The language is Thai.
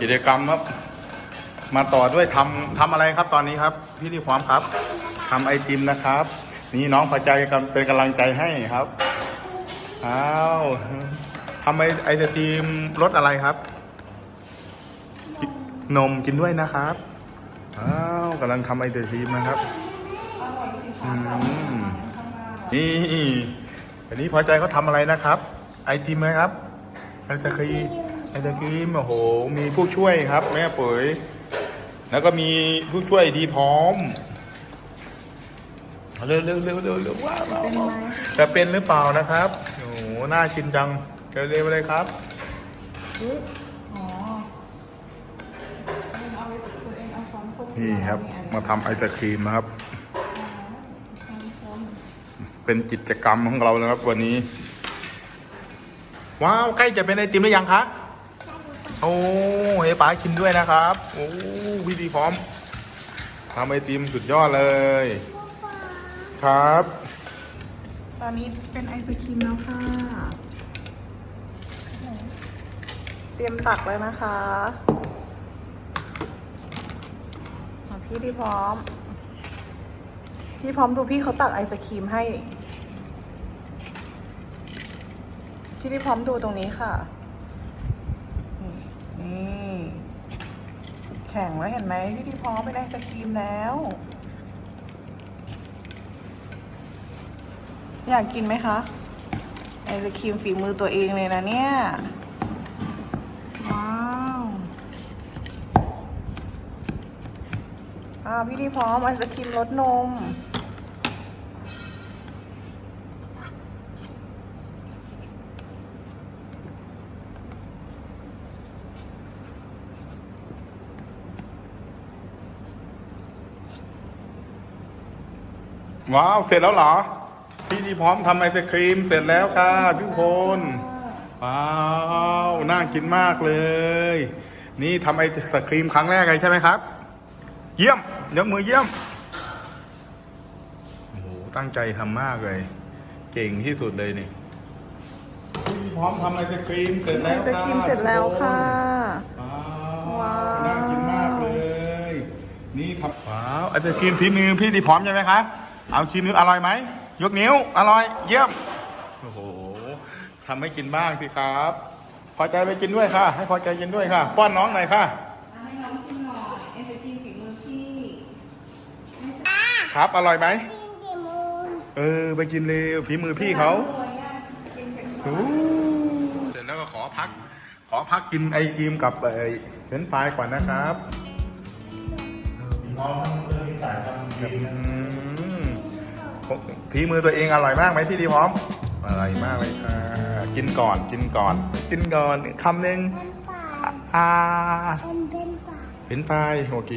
กิจกรรมครับ มาต่อด้วยทำทำอะไรครับตอนนี้ครับ พี่ที่พร้อมครับทำไอติมนะครับ นี่น้องพอใจกันเป็นกำลังใจให้ครับอ้าวทำไอไอติมรสอะไรครับ นมกินด้วยนะครับอ้าวกำลังทำไอติมนะครับนี่อันนี้พอใจเขาทำอะไรนะครับ ไอติมนะครับไอศครีม อศครีมโอ้โห มีผู้ช่วยครับ แม่ปุ๋ย แล้วก็มีผู้ช่วยดีพร้อมเร็วเร็วเร็วเร็วเร็วว้าวว้าวว้าวจะเป็นหรือเปล่านะครับโอ้โหน่าชินจัง เร็วเร็วเลยครับอ๋อเอาไปสุดตัวเองเอาช้อนพกนี่ครับ มาทำไอศครีมนะครับ เป็นกิจกรรมของเรานะครับวันนี้ ว้าว ใกล้จะเป็นไอติมหรือยังคะ โอ้ให้ป๋ากินด้วยนะครับ โอ้วิธีพร้อมทำไอติมสุดยอดเลย ครับ ตอนนี้เป็นไอศครีมแล้วค่ะ เตรียมตักเลยนะคะพี่ที่พร้อม พี่พร้อมดูพี่เขาตักไอศครีมให้ พี่ที่พร้อมดูตรงนี้ค่ะ นี่แข็งแล้วเห็นไหมพี่ที่พร้อมเป็นไอศครีมแล้ว อยากกินไหมคะไอศครีมฝีมือตัวเองเลยนะเนี่ย ว้าวอ่าพี่ที่พร้อมไอศครีมรสนม ว้าว เสร็จแล้วเหรอ พี่ที่พร้อมทำไอศครีมเสร็จแล้วค่ะทุกคน ว้าว น่ากินมากเลย นี่ทำไอศครีมครั้งแรกเลยใช่ไหมครับ เยี่ยมยกมือเยี่ยมโอ้โหตั้งใจทำมากเลย เก่งที่สุดเลยนี่พี่ที่พร้อมทำไอศครีมเสร็จไอแล้วศค่ะครีมเสร็จแล้วค่ะ ว้าว้าววน่ากินมากเลย นี่ครับว้าวไอศครีมฝีมือพี่ที่พร้อมใช่ไหมคะ เอาชิ้นนี้อร่อยไหม ยกนิ้ว อร่อย เยี่ยม โอ้โหทำให้กินบ้างสิครับ พอใจไปกินด้วยค่ะ ให้พอใจกินด้วยค่ะ ป้อนน้องหน่อยค่ะ ให้น้องชิมหน่อยไอศครีมฝีมือพี่ครับ อร่อยไหมกินกี่โมงเออ ไปกินเลยฝีมือพี่เขาโอ้เสร็จแล้วก็ขอพัก ขอพักกินไอติมกับไอเฟรนช์ฟรายก่อนนะครับ มองเรื่องนี้สายทำดีนะ ฝีมือตัวเองอร่อยมากไหมพี่ดีพร้อมอร่อยมากเลยค่ะ กินก่อนกินก่อน กินก่อนคำหนึ่งเป็นป่าอ่าเป็นเป็นป่าเฟรนช์ฟรายโอเค